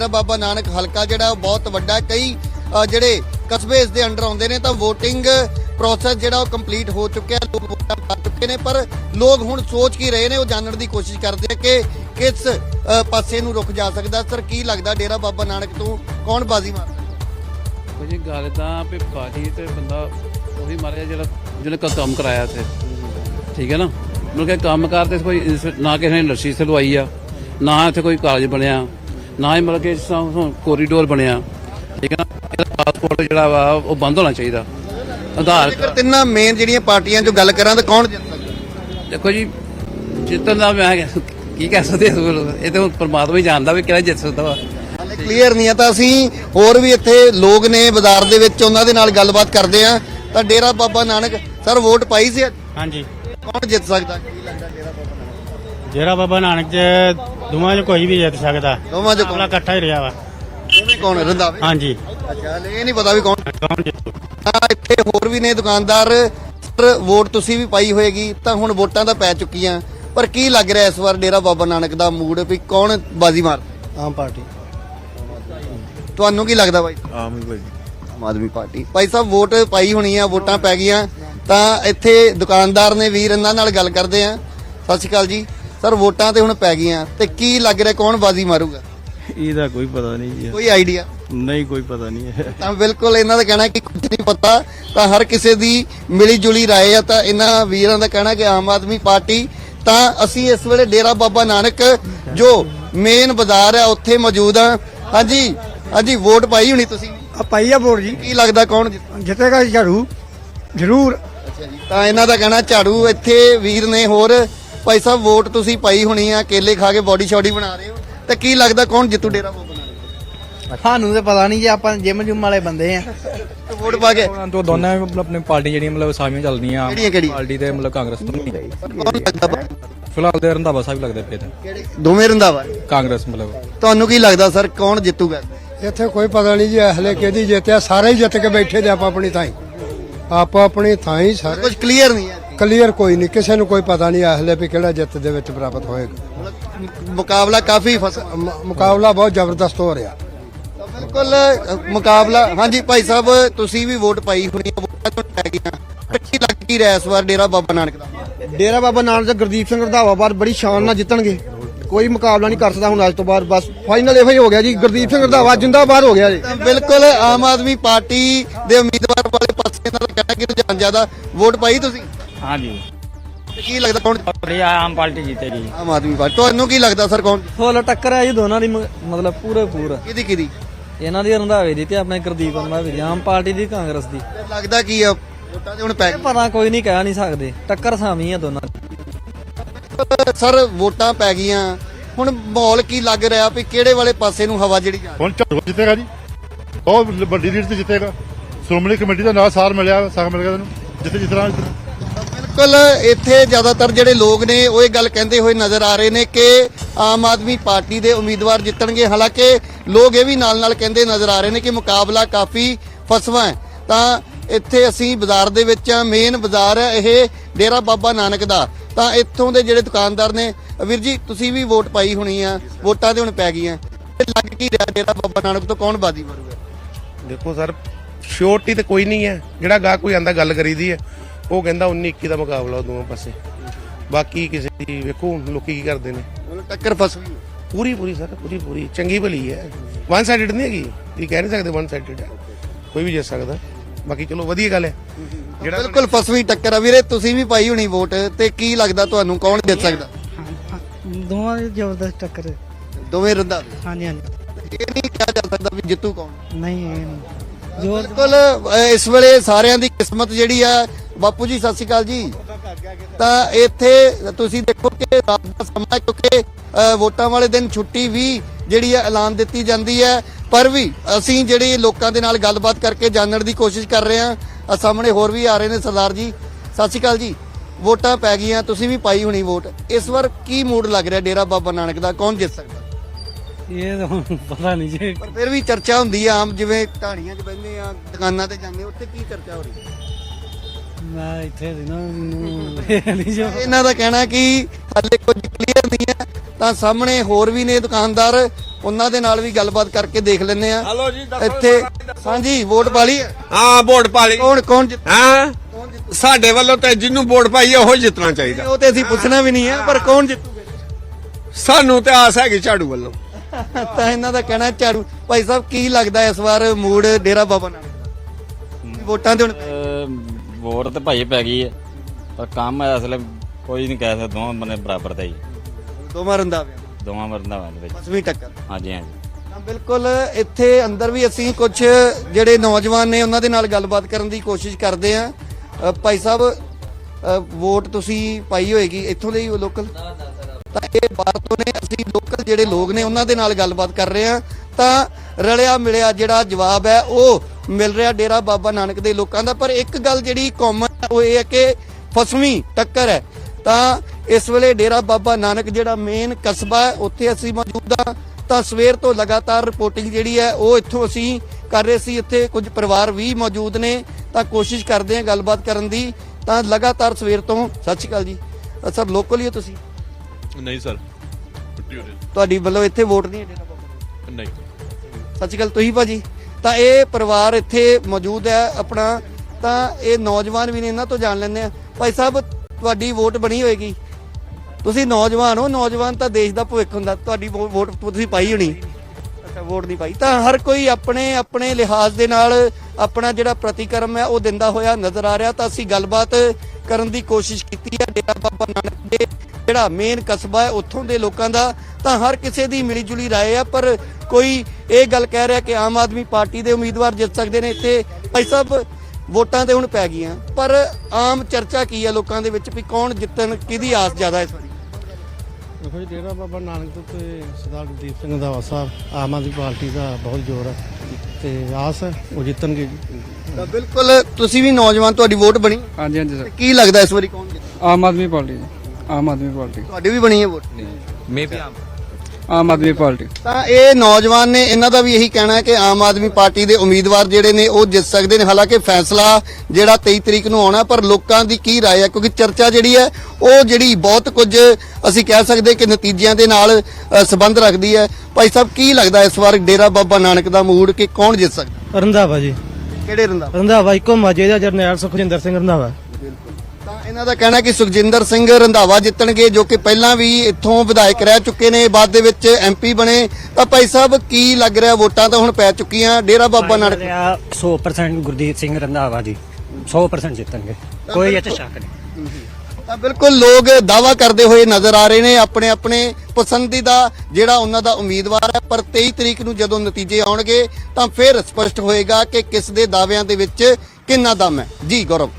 ਡੇਰਾ ਬਾਬਾ ਨਾਨਕ ਹਲਕਾ ਜਿਹੜਾ ਉਹ ਬਹੁਤ ਵੱਡਾ ਹੈ। ਕਈ ਜਿਹੜੇ ਕਸਬੇ ਇਸ ਦੇ ਅੰਡਰ ਆਉਂਦੇ ਨੇ ਤਾਂ VOTING ਪ੍ਰੋਸੈਸ ਜਿਹੜਾ ਉਹ ਕੰਪਲੀਟ ਹੋ ਚੁੱਕਿਆ ਲੋਕ ਵੋਟਾਂ ਪਾ ਚੁੱਕੇ ਨੇ, ਪਰ ਲੋਕ ਹੁਣ ਸੋਚ ਕੀ ਰਹੇ ਨੇ, ਉਹ ਜਾਣਨ ਦੀ ਕੋਸ਼ਿਸ਼ ਕਰਦੇ ਕਿ ਕਿਸ ਪਾਸੇ ਨੂੰ ਰੁਕ ਜਾ ਸਕਦਾ। ਸਰ, ਕੀ ਲੱਗਦਾ ਡੇਰਾ ਬਾਬਾ ਨਾਨਕ ਤੋਂ ਕੌਣ ਬਾਜ਼ੀ ਮਾਰਦਾ ਕੁਝ ਗੱਲ ਤਾਂ ਵੀ ਪਾਰਟੀ ਤੇ ਬੰਦਾ ਉਹੀ ਮਾਰਿਆ ਜਿਹੜਾ ਜਿਹਨੇ ਕੰਮ ਕਰਾਇਆ ਇੱਥੇ। ਠੀਕ ਹੈ ਨਾ? ਮਤਲਬ ਕੰਮ ਕਾਰ ਤੇ ਕੋਈ ਨਾ ਕਿਸੇ ਨੇ ਲੱਸੀ ਸਲਵਾਈ ਆ, ਨਾ ਇੱਥੇ ਕੋਈ ਕਾਲਜ ਬਣਿਆ। ਨਾ ਹੀ ਮਤਲਬ ਕਿ ਇਸ ਤਰ੍ਹਾਂ ਹੁਣ ਕੋਰੀਡੋਰ ਬਣਿਆ। ਠੀਕ ਹੈ ਨਾ? ਇਹਦਾ ਪਾਸਪੋਰਟ ਜਿਹੜਾ ਵਾ ਉਹ ਬੰਦ ਹੋਣਾ ਚਾਹੀਦਾ। ਆਧਾਰ ਜੇਕਰ ਤਿੰਨਾਂ ਮੇਨ ਜਿਹੜੀਆਂ ਪਾਰਟੀਆਂ ਜੋ ਗੱਲ ਕਰਾਂ ਤਾਂ ਕੌਣ ਜਿੱਤ ਸਕਦਾ? ਦੇਖੋ ਜੀ ਜਿੱਤਣ ਦਾ ਮੈਂ ਕੀ ਕਹਿ ਸਕਦੇ ਹਾਂ ਇਸ ਵੇਲੇ? ਇਹ ਤਾਂ ਹੁਣ ਪਰਮਾਤਮਾ ਹੀ ਜਾਣਦਾ ਵੀ ਕਿਹੜਾ ਜਿੱਤ ਸਕਦਾ ਵਾ। ਹਾਲੇ ਕਲੀਅਰ ਨਹੀਂ ਆ ਤਾਂ ਅਸੀਂ ਹੋਰ ਵੀ ਇੱਥੇ ਲੋਕ ਨੇ ਬਾਜ਼ਾਰ ਦੇ ਵਿੱਚ ਉਹਨਾਂ ਦੇ ਨਾਲ ਗੱਲਬਾਤ ਕਰਦੇ ਆ। ਤਾਂ ਡੇਰਾ ਬਾਬਾ ਨਾਨਕ ਸਰ ਵੋਟ ਪਾਈ ਸੀ ਅੱਜ? ਹਾਂਜੀ। ਕੌਣ ਜਿੱਤ ਸਕਦਾ? ਕੀ ਲੱਗਦਾ ਡੇਰਾ ਬਾਬਾ ਨਾਨਕ? ਜਿਹੜਾ ਬਾਬਾ ਨਾਨਕ ਚ ਦੋਵਾਂ ਚ ਕੋਈ ਵੀ ਜਿੱਤ ਸਕਦਾ। ਦੋਵਾਂ ਚੋਂ ਆਪਣਾ ਇਕੱਠਾ ਹੀ ਰਿਹਾ ਵਾ। ਦੋਵੇਂ ਕੌਣ ਰੰਦਾਵੇ ਹਾਂਜੀ। ਅੱਛਾ ਹਲੇ ਇਹ ਨਹੀਂ ਪਤਾ ਵੀ ਕੌਣ ਕੌਣ ਜਿੱਤੂ। ਤਾਂ ਇੱਥੇ ਹੋਰ ਵੀ ਨੇ ਦੁਕਾਨਦਾਰ। ਸਰ ਵੋਟ ਤੁਸੀਂ ਵੀ ਪਾਈ ਹੋਏਗੀ ਤਾਂ ਹੁਣ ਵੋਟਾਂ ਤਾਂ ਪੈ ਚੁੱਕੀਆਂ। ਪਰ ਕੀ ਲੱਗ ਰਿਹਾ ਇਸ ਵਾਰ ਡੇਰਾ ਬਾਬਾ ਨਾਨਕ ਦਾ ਮੂਡ ਵੀ ਕੌਣ ਬਾਜ਼ੀ ਮਾਰ ਆਮ ਪਾਰਟੀ। ਤੁਹਾਨੂੰ ਕੀ ਲੱਗਦਾ ਬਾਈ? ਆਮ ਹੀ ਭਾਈ ਆਮ ਆਦਮੀ ਪਾਰਟੀ। ਭਾਈ ਸਾਹਿਬ ਵੋਟ ਪਾਈ ਹੋਣੀ ਆ ਵੋਟਾਂ ਪੈ ਗਈਆਂ। ਤਾਂ ਇੱਥੇ ਦੁਕਾਨਦਾਰ ਨੇ ਵੀਰ ਇਹਨਾਂ ਨਾਲ ਗੱਲ ਕਰਦੇ ਆ। ਸਤਿ ਸ਼੍ਰੀ ਅਕਾਲ ਜੀ। ਸਰ ਵੋਟਾਂ ਤੇ ਹੁਣ ਪੈ ਗਈਆਂ। ਤੇ ਕੀ ਲੱਗ ਰਿਹਾ ਕੌਣ ਬਾਜ਼ੀ ਮਾਰੂਗਾ? ਇਹਦਾ ਕੋਈ ਪਤਾ ਨਹੀਂ ਜੀ। ਕੋਈ ਆਈਡੀਆ ਨਹੀਂ ਕੋਈ ਪਤਾ ਨਹੀਂ। ਹੈ ਤਾਂ ਬਿਲਕੁਲ ਇਹਨਾਂ ਦਾ ਕਹਿਣਾ ਕਿ ਕੁਝ ਨਹੀਂ ਪਤਾ। ਤਾਂ ਹਰ ਕਿਸੇ ਦੀ ਮਿਲੀ ਜੁਲੀ ਰਾਏ ਆ ਤਾਂ ਇਹਨਾਂ ਵੀਰਾਂ ਦਾ ਕਹਿਣਾ ਕਿ ਆਮ ਆਦਮੀ ਪਾਰਟੀ ਤਾਂ ਅਸੀਂ ਇਸ ਵੇਲੇ ਡੇਰਾ ਬਾਬਾ ਨਾਨਕ ਜੋ ਮੇਨ ਬਾਜ਼ਾਰ ਆ ਉੱਥੇ ਮੌਜੂਦ ਆ। ਹਾਂਜੀ ਹਾਂਜੀ ਵੋਟ ਪਾਈ ਹੋਣੀ ਤੁਸੀਂ? ਆ ਪਾਈ ਆ ਵੋਟ ਜੀ। ਕੀ ਲੱਗਦਾ ਕੌਣ ਜਿੱਤੂ ਜਿੱਤੇਗਾ ਝਾੜੂ। ਜ਼ਰੂਰ। ਅੱਛਾ ਜੀ ਤਾਂ ਇਹਨਾਂ ਦਾ ਕਹਿਣਾ ਝਾੜੂ ਇੱਥੇ ਵੀਰ ਨੇ ਹੋਰ ਭਾਈ ਸਾਹਿਬ ਵੋਟ ਤੁਸੀਂ ਪਾਈ ਹੋਣੀ ਆ ਕੇਲੇ ਖਾ ਕੇ ਬੋਡੀ ਸ਼ਾਡੀ ਬਣਾ ਰਹੇ ਹੋ। ਤੇ ਕੀ ਲੱਗਦਾ ਕੌਣ ਜਿੱਤੂ ਡੇਰਾ ਬਾਬਾ ਨਾਨਕ ਸਾਨੂੰ ਤੇ ਪਤਾ ਨਹੀਂ ਜੇ ਆਪਾਂ ਜਿਮ ਜੁਮ ਵਾਲੇ ਬੰਦੇ ਆ। ਤੇ ਵੋਟ ਪਾ ਕੇ? ਉਹਨਾਂ ਤੋਂ ਦੋਨਾਂ ਮਤਲਬ ਆਪਣੀ ਪਾਰਟੀ ਜਿਹੜੀਆਂ ਮਤਲਬ ਸਾਮੀਆਂ ਚੱਲਦੀਆਂ। ਕਿਹੜੀਆਂ ਕਿਹੜੀਆਂ? ਪਾਰਟੀ ਤੇ ਮਤਲਬ ਕਾਂਗਰਸ ਤੋਂ। ਨਹੀਂ ਕੌਣ ਲੱਗਦਾ ਵਾ? ਫਿਲਹਾਲ ਤੇ ਰੰਧਾਵਾ ਸਾਹਿਬ ਲੱਗਦੇ ਪਏ ਤੇ ਦੋਵੇਂ ਰੰਧਾਵਾ ਕਾਂਗਰਸ ਮਤਲਬ। ਤੁਹਾਨੂੰ ਕੀ ਲੱਗਦਾ ਸਰ ਕੌਣ ਜਿੱਤੂਗਾ? ਇੱਥੇ ਕੋਈ ਪਤਾ ਨਹੀਂ ਜੀ ਹਲੇ ਕਿਹਦੀ ਜਿੱਤਿਆ ਸਾਰੇ ਹੀ ਜਿੱਤ ਕੇ ਬੈਠੇ ਨੇ ਆਪਾਂ ਆਪਣੀ ਥਾਈ। ਆਪਾਂ ਆਪਣੀ ਥਾਈ ਸਾਰੇ। ਕੁਝ ਕਲੀਅਰ ਨਹੀਂ ਹੈ। ਕਲੀਅਰ ਕੋਈ ਨਹੀਂ ਕਿਸੇ ਨੂੰ ਕੋਈ ਪਤਾ ਨਹੀਂ ਹਲੇ ਵੀ ਕਿਹੜਾ ਜਿੱਤ ਦੇ ਵਿੱਚ ਪ੍ਰਾਪਤ ਹੋਏਗਾ। ਮੁਕਾਬਲਾ ਕਾਫੀ ਫਸਾ ਮ- ਮੁਕਾਬਲਾ ਬਹੁਤ ਜ਼ਬਰਦਸਤ ਹੋ ਰਿਹਾ। ਤਾਂ ਬਿਲਕੁਲ ਅ, ਮੁਕਾਬਲਾ ਹਾਂਜੀ ਭਾਈ ਸਾਹਿਬ ਤੁਸੀਂ ਵੀ ਵੋਟ ਪਾਈ ਹੋਣੀ ਆ ਵੋਟਾਂ ਤੋਂ ਪੈ ਗਈਆਂ ਪਰ ਕੀ ਲੱਗ ਕੀ ਰਿਹਾ ਇਸ ਵਾਰ ਡੇਰਾ ਬਾਬਾ ਨਾਨਕ ਦਾ। ਡੇਰਾ ਬਾਬਾ ਨਾਨਕ ਤੇ ਗੁਰਦੀਪ ਸਿੰਘ ਰੰਧਾਵਾ ਬਾਅਦ ਬੜੀ ਸ਼ਾਨ ਨਾਲ ਜਿੱਤਣਗੇ। ਕੋਈ ਮੁਕਾਬਲਾ ਨਹੀਂ ਕਰ ਸਕਦਾ ਹੁਣ ਅੱਜ ਤੋਂ ਬਾਅਦ ਬਸ ਫਾਈਨਲ ਇਹੋ ਹੀ ਹੋ ਗਿਆ ਜੀ ਗੁਰਦੀਪ ਸਿੰਘ ਰੰਧਾਵਾ ਜਿੰਦਾਬਾਦ ਹੋ ਗਿਆ ਜੀ। ਤਾਂ ਬਿਲਕੁਲ ਆਮ ਆਦਮੀ ਪਾਰਟੀ ਦੇ ਉਮੀਦਵਾਰ ਵਾਲੇ ਪਾਸੇ ਦਾ ਕਹਿਣਾ ਕਿ ਰੁਝਾਨ ਜ਼ਿਆਦਾ। ਵੋਟ ਪਾਈ ਤੁਸੀਂ? ਹਾਂਜੀ। ਤੇ ਕੀ ਲੱਗਦਾ ਕੌਣ ਬੜੀ ਆਮ ਪਾਰਟੀ ਜਿੱਤੇਗੀ। ਆਮ ਆਦਮੀ ਪਾਰਟੀ। ਤੁਹਾਨੂੰ ਕੀ ਲੱਗਦਾ ਸਰ ਕੌਣ? ਫੁੱਲ ਟੱਕਰ ਹੈ ਜੀ ਦੋਨਾਂ ਦੀ ਮ- ਮਤਲਬ ਪੂਰੇ ਪੂਰਾ। ਕਿਹਦੀ ਕਿਹਦੀ? ਇਹਨਾਂ ਦੀ ਰੰਧਾਵੇ ਦੀ ਤੇ ਆਪਣੇ ਗੁਰਦੀਪ ਰੰਧਾਵੇ ਦੀ ਆਮ ਪਾਰਟੀ ਦੀ ਕਾਂਗਰਸ ਦੀ। ਤੇ ਲੱਗਦਾ ਕੀ ਆ ਵੋਟਾਂ ਤੇ ਹੁਣ ਪੈ ਇਹ ਪਤਾ ਕੋਈ ਨਹੀਂ ਕਹਿ ਨਹੀਂ ਸਕਦੇ। ਟੱਕਰ ਸਾਮੀ ਆ ਦੋਨਾਂ ਦੀ। ਗਈਆਂ ਸਰ ਵੋਟਾਂ ਪੈ ਗਈਆਂ। ਹੁਣ ਮਾਹੌਲ ਕੀ ਲੱਗ ਰਿਹਾ ਵੀ ਕਿਹੜੇ ਵਾਲੇ ਪਾਸੇ ਨੂੰ ਹਵਾ ਜਿਹੜੀ ਜਾ ਰਹੀ ਹੁਣ ਝਾੜੂ ਜਿੱਤੇਗਾ ਜੀ। ਬਹੁਤ ਵੱਡੀ ਲੀਡ ਤੇ ਜਿੱਤੇਗਾ। ਸ਼੍ਰੋਮਣੀ ਕਮੇਟੀ ਦਾ ਨਾਲ ਸਾਰ ਮਿਲਿਆ ਸਾਖ ਮਿਲ ਗਿਆ ਤੈਨੂੰ ਜਿੱਥੇ ਜਿੱਤਣਾ ਬਿਲਕੁਲ ਇੱਥੇ ਜ਼ਿਆਦਾਤਰ ਜਿਹੜੇ ਲੋਕ ਨੇ ਉਹ ਇਹ ਗੱਲ ਕਹਿੰਦੇ ਹੋਏ ਨਜ਼ਰ ਆ ਰਹੇ ਨੇ ਕਿ ਆਮ ਆਦਮੀ ਪਾਰਟੀ ਦੇ ਉਮੀਦਵਾਰ ਜਿੱਤਣਗੇ। ਹਾਲਾਂਕਿ ਲੋਕ ਇਹ ਵੀ ਨਾਲ-ਨਾਲ ਕਹਿੰਦੇ ਨਜ਼ਰ ਆ ਰਹੇ ਨੇ ਕਿ ਮੁਕਾਬਲਾ ਕਾਫੀ ਫਸਵਾ ਹੈ। ਤਾਂ ਇੱਥੇ ਅਸੀਂ ਬਾਜ਼ਾਰ ਦੇ ਵਿੱਚ ਆ ਮੇਨ ਬਾਜ਼ਾਰ ਹੈ ਇਹ ਡੇਰਾ ਬਾਬਾ ਨਾਨਕ ਦਾ। ਤਾਂ ਇੱਥੋਂ ਦੇ ਜਿਹੜੇ ਦੁਕਾਨਦਾਰ ਨੇ, ਵੀਰ ਜੀ, ਤੁਸੀਂ ਵੀ ਵੋਟ ਪਾਈ ਹੋਣੀ ਆ, ਵੋਟਾਂ ਤੇ ਹੁਣ ਪੈ ਗਈਆਂ। ਲੱਗ ਕੀ ਰਿਹਾ ਡੇਰਾ ਬਾਬਾ ਨਾਨਕ ਤੋਂ ਕੌਣ ਬਾਜ਼ੀ ਮਾਰੂਗਾ? ਦੇਖੋ ਸਰ, ਸ਼ੋਰਟੀ ਤੇ ਕੋਈ ਨਹੀਂ ਹੈ। ਜਿਹੜਾ ਗਾ ਕੋਈ ਆਂਦਾ, ਗੱਲ ਕਰੀਦੀ ਹੈ। ਉਹ ਕਹਿੰਦਾ 19 21 ਦਾ ਮੁਕਾਬਲਾ ਉਹ ਦੋਵਾਂ ਪਾਸੇ। ਬਾਕੀ ਕਿਸੇ ਦੀ ਵੇਖੋ ਲੋਕੀ ਕੀ ਕਰਦੇ ਨੇ। ਟੱਕਰ ਫਸਵੀ ਹੈ ਪੂਰੀ ਪੂਰੀ ਸਰ ਪੂਰੀ ਪੂਰੀ। ਚੰਗੀ ਭਲੀ ਹੈ। ਵਨ ਸਾਈਡਡ ਨਹੀਂ ਹੈਗੀ। ਇਹ ਕਹਿ ਨਹੀਂ ਸਕਦੇ ਵਨ ਸਾਈਡਡ ਹੈ। ਕੋਈ ਵੀ ਜਿੱਤ ਸਕਦਾ। ਬਾਕੀ ਚਲੋ ਵਧੀਆ ਗੱਲ ਹੈ। ਜਿਹੜਾ ਬਿਲਕੁਲ ਫਸਵੀਂ ਟੱਕਰ ਆ। ਵੀਰੇ ਤੁਸੀਂ ਵੀ ਪਾਈ ਹੋਣੀ ਵੋਟ। ਤੇ ਕੀ ਲੱਗਦਾ ਤੁਹਾਨੂੰ? ਕੌਣ ਜਿੱਤ ਸਕਦਾ? ਦੋਵਾਂ ਦੀ ਜ਼ਬਰਦਸਤ ਟੱਕਰ। ਦੋਵੇਂ ਰੰਦਾ ਹਾਂਜੀ ਹਾਂਜੀ। ਇਹ ਨਹੀਂ ਕਿਹਾ ਜਾ ਸਕਦਾ ਵੀ ਜਿੱਤੂ ਕੌਣ। ਨਹੀਂ ਬਿਲਕੁਲ ਅ, ਇਸ ਵੇਲੇ ਸਾਰਿਆਂ ਦੀ ਕਿਸਮਤ ਜਿਹੜੀ ਆ ਬਾਪੂ ਜੀ ਸਤਿ ਸ਼੍ਰੀ ਅਕਾਲ ਜੀ। ਤਾਂ ਇੱਥੇ ਤੁਸੀਂ ਦੇਖੋ ਕਿ ਰਾਤ ਦਾ ਸਮਾਂ ਕਿਉਂਕਿ ਵੋਟਾਂ ਵਾਲੇ ਦਿਨ ਛੁੱਟੀ ਵੀ ਜਿਹੜੀ ਹੈ ਐਲਾਨ ਦਿੱਤੀ ਜਾਂਦੀ ਹੈ। ਪਰ ਵੀ ਅਸੀਂ ਜਿਹੜੇ ਲੋਕਾਂ ਦੇ ਨਾਲ ਗੱਲਬਾਤ ਕਰਕੇ ਜਾਣਨ ਦੀ ਕੋਸ਼ਿਸ਼ ਕਰ ਰਹੇ ਹਾਂ ਸਾਹਮਣੇ ਹੋਰ ਵੀ ਆ ਰਹੇ ਨੇ ਸਰਦਾਰ ਜੀ। ਸਤਿ ਸ਼੍ਰੀ ਅਕਾਲ ਜੀ। ਵੋਟਾਂ ਪੈ ਗਈਆਂ ਤੁਸੀਂ ਵੀ ਪਾਈ ਹੋਣੀ ਵੋਟ। ਇਸ ਵਾਰ ਕੀ ਮੂਡ ਲੱਗ ਰਿਹਾ ਡੇਰਾ ਬਾਬਾ ਨਾਨਕ ਦਾ? ਕੌਣ ਜਿੱਤ ਸਕਦਾ? ਇਹ ਤਾਂ ਹੁਣ ਪਤਾ ਨਹੀਂ ਜੀ। ਪਰ ਫਿਰ ਵੀ ਚਰਚਾ ਹੁੰਦੀ ਆ ਆਮ ਜਿਵੇਂ ਢਾਣੀਆਂ 'ਚ ਬੈਠਦੇ ਆ ਦੁਕਾਨਾਂ ਤੇ ਜਾਂਦੇ ਉੱਥੇ ਕੀ ਚਰਚਾ ਹੋ ਰਹੀ? ਹੈ ਮੈਂ ਇੱਥੇ ਸੀ ਨਾ ਮੈਨੂੰ ਜੋ ਇਹਨਾਂ ਦਾ ਕਹਿਣਾ ਕਿ ਹਾਲੇ ਕੁਝ ਕਲੀਅਰ ਨਹੀਂ ਹੈ ਤਾਂ ਸਾਹਮਣੇ ਹੋਰ ਵੀ ਨੇ ਦੁਕਾਨਦਾਰ ਉਹਨਾਂ ਦੇ ਨਾਲ ਵੀ ਗੱਲਬਾਤ ਕਰਕੇ ਦੇਖ ਲੈਂਦੇ ਆ ਹਲੋ ਜੀ ਦੱਸੋ ਇੱਥੇ ਹਾਂਜੀ ਵੋਟ ਪਾ ਲਈ। ਹੈ? ਵੋਟ ਪਾ ਲਈ। ਕੌਣ ਕੌਣ ਜਿੱਤ- ਹਾਂ? ਸਾਡੇ ਵੱਲੋਂ ਤੇ ਜਿਹਨੂੰ ਵੋਟ ਪਾਈ ਹੈ ਉਹ ਜਿੱਤਣਾ ਚਾਹੀਦਾ। ਉਹ ਤੇ ਅਸੀਂ ਪੁੱਛਣਾ ਵੀ ਨਹੀਂ ਹੈ ਪਰ ਕੌਣ ਜਿੱਤੂਗਾ? ਸਾਨੂੰ ਤੇ ਆਸ ਹੈਗੀ ਝਾੜੂ ਵੱਲੋਂ। ਤਾਂ ਇਹਨਾਂ ਦਾ ਕਹਿਣਾ ਝਾੜੂ। ਭਾਈ ਸਾਹਿਬ ਕੀ ਲੱਗਦਾ ਇਸ ਵਾਰ ਮੂਡ ਡੇਰਾ ਬਾਬਾ ਨਾਨਕ ਦਾ? ਵੋਟਾਂ ਤੇ ਹੁਣ ਵੋਟ ਤੇ ਭਾਈ ਪੈ ਗਈ ਹੈ। ਪਰ ਕੰਮ ਇਸ ਵੇਲੇ ਕੋਈ ਨਹੀਂ ਕਹਿ ਸਕਦਾ ਦੋਵਾਂ ਬੰਨੇ ਬਰਾਬਰ ਦਾ ਹੀ। ਦੋਵਾਂ ਰੰਦਾਵਿਆਂ ਦੋਵਾਂ ਮਰਦਾਂ ਦੇ। ਵਿੱਚ ਬਸਵੀਂ ਟੱਕਰ। ਹਾਂਜੀ ਹਾਂਜੀ। ਤਾਂ ਬਿਲਕੁਲ ਇੱਥੇ ਅੰਦਰ ਵੀ ਅਸੀਂ ਕੁਝ ਜਿਹੜੇ ਨੌਜਵਾਨ ਨੇ ਉਹਨਾਂ ਦੇ ਨਾਲ ਗੱਲਬਾਤ ਕਰਨ ਦੀ ਕੋਸ਼ਿਸ਼ ਕਰਦੇ ਆ ਭਾਈ ਸਾਹਿਬ ਅ, ਵੋਟ ਤੁਸੀਂ ਪਾਈ ਹੋਏਗੀ ਇੱਥੋਂ ਦੇ ਹੀ ਲੋਕਲ? ਤਾਂ ਇਹ ਬਾਹਰ ਤੋਂ ਨੇ ਅਸੀਂ ਲੋਕਲ ਜਿਹੜੇ ਲੋਕ ਨੇ ਉਹਨਾਂ ਦੇ ਨਾਲ ਗੱਲਬਾਤ ਕਰ ਰਹੇ ਆ ਤਾਂ ਰਲਿਆ ਮਿਲਿਆ ਜਿਹੜਾ ਜਵਾਬ ਹੈ ਉਹ ਮਿਲ ਰਿਹਾ ਡੇਰਾ ਬਾਬਾ ਨਾਨਕ ਦੇ ਲੋਕਾਂ ਦਾ। ਪਰ ਇੱਕ ਗੱਲ ਜਿਹੜੀ ਕਾਮਨ ਉਹ ਇਹ ਹੈ ਕਿ ਫਸਵੀਂ ਟੱਕਰ ਹੈ। ਤਾਂ ਇਸ ਵੇਲੇ ਡੇਰਾ ਬਾਬਾ ਨਾਨਕ ਜਿਹੜਾ ਮੇਨ ਕਸਬਾ ਹੈ ਉੱਥੇ ਅਸੀਂ ਮੌਜੂਦ ਹਾਂ। ਤਾਂ ਸਵੇਰ ਤੋਂ ਲਗਾਤਾਰ ਰਿਪੋਰਟਿੰਗ ਜਿਹੜੀ ਹੈ ਉਹ ਇੱਥੋਂ ਅਸੀਂ ਕਰ ਰਹੇ ਸੀ। ਇੱਥੇ ਕੁਝ ਪਰਿਵਾਰ ਵੀ ਮੌਜੂਦ ਨੇ। ਤਾਂ ਕੋਸ਼ਿਸ਼ ਕਰਦੇ ਹਾਂ ਗੱਲਬਾਤ ਕਰਨ ਦੀ। ਤਾਂ ਲਗਾਤਾਰ ਸਵੇਰ ਤੋਂ ਸਤਿ ਸ਼੍ਰੀ ਅਕਾਲ ਜੀ। ਸਰ ਲੋਕਲ ਹੀ ਹੋ ਤੁਸੀਂ? ਨਹੀਂ ਸਰ। ਤੁਹਾਡੀ ਵੱਲੋਂ ਇੱਥੇ ਵੋਟ ਨਹੀਂ ਹੈ ਡੇਰਾ ਬਾਬਾ ਨਹੀਂ। ਸਤਿ ਸ਼੍ਰੀ ਅਕਾਲ ਤੁਸੀਂ ਭਾਜੀ? ਤਾਂ ਇਹ ਪਰਿਵਾਰ ਇੱਥੇ ਮੌਜੂਦ ਹੈ ਆਪਣਾ, ਤਾਂ ਇਹ ਨੌਜਵਾਨ ਵੀ ਨੇ ਇਹਨਾਂ ਤੋਂ ਜਾਣ ਲੈਂਦੇ ਆ। ਭਾਈ ਸਾਹਿਬ, ਤੁਹਾਡੀ ਵੋਟ ਬਣੀ ਹੋਏਗੀ। ਤੁਸੀਂ ਨੌਜਵਾਨ ਹੋ, ਨੌਜਵਾਨ ਤਾਂ ਦੇਸ਼ ਦਾ ਭਵਿੱਖ ਹੁੰਦਾ। ਤੁਹਾਡੀ ਵੋਟ ਤੁਸੀਂ ਪਾਈ ਹੋਣੀ। ਅੱਛਾ, ਵੋਟ ਨਹੀਂ ਪਾਈ। ਤਾਂ ਹਰ ਕੋਈ ਆਪਣੇ ਆਪਣੇ ਲਿਹਾਜ਼ ਦੇ ਨਾਲ ਆਪਣਾ ਜਿਹੜਾ ਪ੍ਰਤੀਕਰਮ ਹੈ, ਉਹ ਦਿੰਦਾ ਹੋਇਆ ਨਜ਼ਰ ਆ ਰਿਹਾ। ਤਾਂ ਅਸੀਂ ਗੱਲਬਾਤ ਕਰਨ ਦੀ ਕੋਸ਼ਿਸ਼ ਕੀਤੀ ਹੈ ਡੇਰਾ ਬਾਬਾ ਨਾਨਕ ਦੇ ਜਿਹੜਾ ਮੇਨ ਕਸਬਾ ਹੈ ਉੱਥੋਂ ਦੇ ਲੋਕਾਂ ਦਾ ਤਾਂ ਹਰ ਕਿਸੇ ਦੀ ਮਿਲੀ ਜੁਲੀ رائے ਹੈ ਪਰ ਕੋਈ ਇਹ ਗੱਲ ਕਹਿ ਰਿਹਾ ਕਿ ਆਮ ਆਦਮੀ ਪਾਰਟੀ ਦੇ ਉਮੀਦਵਾਰ ਜਿੱਤ ਸਕਦੇ ਨੇ ਇੱਥੇ ਭਾਈ ਸਾਹਿਬ ਵੋਟਾਂ ਤੇ ਹੁਣ ਪੈ ਗਈਆਂ ਪਰ ਆਮ ਚਰਚਾ ਕੀ ਹੈ ਲੋਕਾਂ ਦੇ ਵਿੱਚ ਵੀ ਕੌਣ ਜਿੱਤਣ ਕਿਹਦੀ ਆਸ ਜ਼ਿਆਦਾ ਇਸ ਵਾਰੀ ਦੇਖੋ ਜੀ ਡੇਰਾ ਬਾਬਾ ਨਾਨਕ ਤੋਂ ਤੇ ਸਰਦਾਰ ਗੁਰਦੀਪ ਸਿੰਘ ਰੰਧਾਵਾ ਸਾਹਿਬ ਆਮ ਆਦਮੀ ਪਾਰਟੀ ਦਾ ਬਹੁਤ ਜ਼ੋਰ ਹੈ ਤੇ ਆਸ ਹੈ ਉਹ ਜਿੱਤਣਗੇ ਜੀ ਤਾਂ ਬਿਲਕੁਲ ਤੁਸੀਂ ਵੀ ਨੌਜਵਾਨ ਤੁਹਾਡੀ ਵੋਟ ਬਣੀ ਹਾਂਜੀ ਹਾਂਜੀ ਸਰ ਕੀ ਲੱਗਦਾ ਇਸ ਵਾਰੀ ਕੌਣ ਜਿੱਤੂ ਆਮ ਆਦਮੀ ਪਾਰਟੀ ਜੀ ਆਮ ਆਦਮੀ ਪਾਰਟੀ ਤੁਹਾਡੀ ਵੀ ਬਣੀ ਹੈ ਵੋਟ ਮੇ ਵੀ ਆਮ ਆਦਮੀ ਪਾਰਟੀ ਤਾਂ ਇਹ ਨੌਜਵਾਨ ਨੇ ਇਹਨਾਂ ਦਾ ਵੀ ਇਹੀ ਕਹਿਣਾ ਹੈ ਕਿ ਆਮ ਆਦਮੀ ਪਾਰਟੀ ਦੇ ਉਮੀਦਵਾਰ ਜਿਹੜੇ ਨੇ ਉਹ ਜਿੱਤ ਸਕਦੇ ਨੇ ਹਾਲਾਂਕਿ ਫੈਸਲਾ ਜਿਹੜਾ 23 ਤਰੀਕ ਨੂੰ ਆਉਣਾ ਪਰ ਲੋਕਾਂ ਦੀ ਕੀ رائے ਹੈ ਕਿਉਂਕਿ ਚਰਚਾ ਜਿਹੜੀ ਹੈ ਉਹ ਜਿਹੜੀ ਬਹੁਤ ਕੁਝ ਅਸੀਂ ਕਹਿ ਸਕਦੇ ਕਿ ਨਤੀਜਿਆਂ ਦੇ ਨਾਲ ਅ, ਸੰਬੰਧ ਰੱਖਦੀ ਹੈ ਭਾਈ ਸਾਹਿਬ ਕੀ ਲੱਗਦਾ ਇਸ ਵਾਰ ਡੇਰਾ ਬਾਬਾ ਨਾਨਕ ਦਾ ਮੂਡ ਕਿ ਕੌਣ ਜਿੱਤ ਸਕਦਾ ਰੰਧਾਵਾ ਜੀ ਕਿਹੜੇ ਰੰਦਾ ਰੰਧਾਵਾ ਇੱਕੋ ਮਾਜੇ ਦਾ ਜਰਨੈਲ ਸੁਖਜਿੰਦਰ ਸਿੰਘ ਰੰਧਾਵਾ। ਤਾਂ ਇਹਨਾਂ ਦਾ ਕਹਿਣਾ ਕਿ ਸੁਖਜਿੰਦਰ ਸਿੰਘ ਰੰਧਾਵਾ ਜਿੱਤਣਗੇ ਜੋ ਕਿ ਪਹਿਲਾਂ ਵੀ ਇੱਥੋਂ ਵਿਧਾਇਕ ਰਹਿ ਚੁੱਕੇ ਨੇ ਬਾਅਦ ਦੇ ਵਿੱਚ ਐਮਪੀ ਬਣੇ। ਤਾਂ ਭਾਈ ਸਾਹਿਬ ਕੀ ਲੱਗ ਰਿਹਾ? ਵੋਟਾਂ ਤਾਂ ਹੁਣ ਪੈ ਚੁੱਕੀਆਂ। ਡੇਰਾ ਬਾਬਾ ਨਾਨਕ 100% ਗੁਰਦੀਪ ਸਿੰਘ ਰੰਧਾਵਾ ਜੀ। 100% ਜਿੱਤਣਗੇ। ਕੋਈ ਇਹ ਸ਼ੱਕ ਨਹੀਂ। ਤਾਂ ਬਿਲਕੁਲ ਲੋਕ ਦਾਵਾ ਕਰਦੇ ਹੋਏ ਨਜ਼ਰ ਆ ਰਹੇ ਨੇ ਆਪਣੇ ਆਪਣੇ ਪਸੰਦੀਦਾ ਜਿਹੜਾ ਉਹਨਾਂ ਦਾ ਉਮੀਦਵਾਰ ਹੈ। ਪਰ 23 ਤਰੀਕ ਨੂੰ ਜਦੋਂ ਨਤੀਜੇ ਆਉਣਗੇ, ਤਾਂ ਫਿਰ ਸਪਸ਼ਟ ਹੋਏਗਾ ਕਿ ਕਿਸ ਦੇ ਦਾਅਵਿਆਂ ਦੇ ਵਿੱਚ ਕਿੰਨਾ ਦਮ ਹੈ। ਜੀ, ਗੌਰਵ।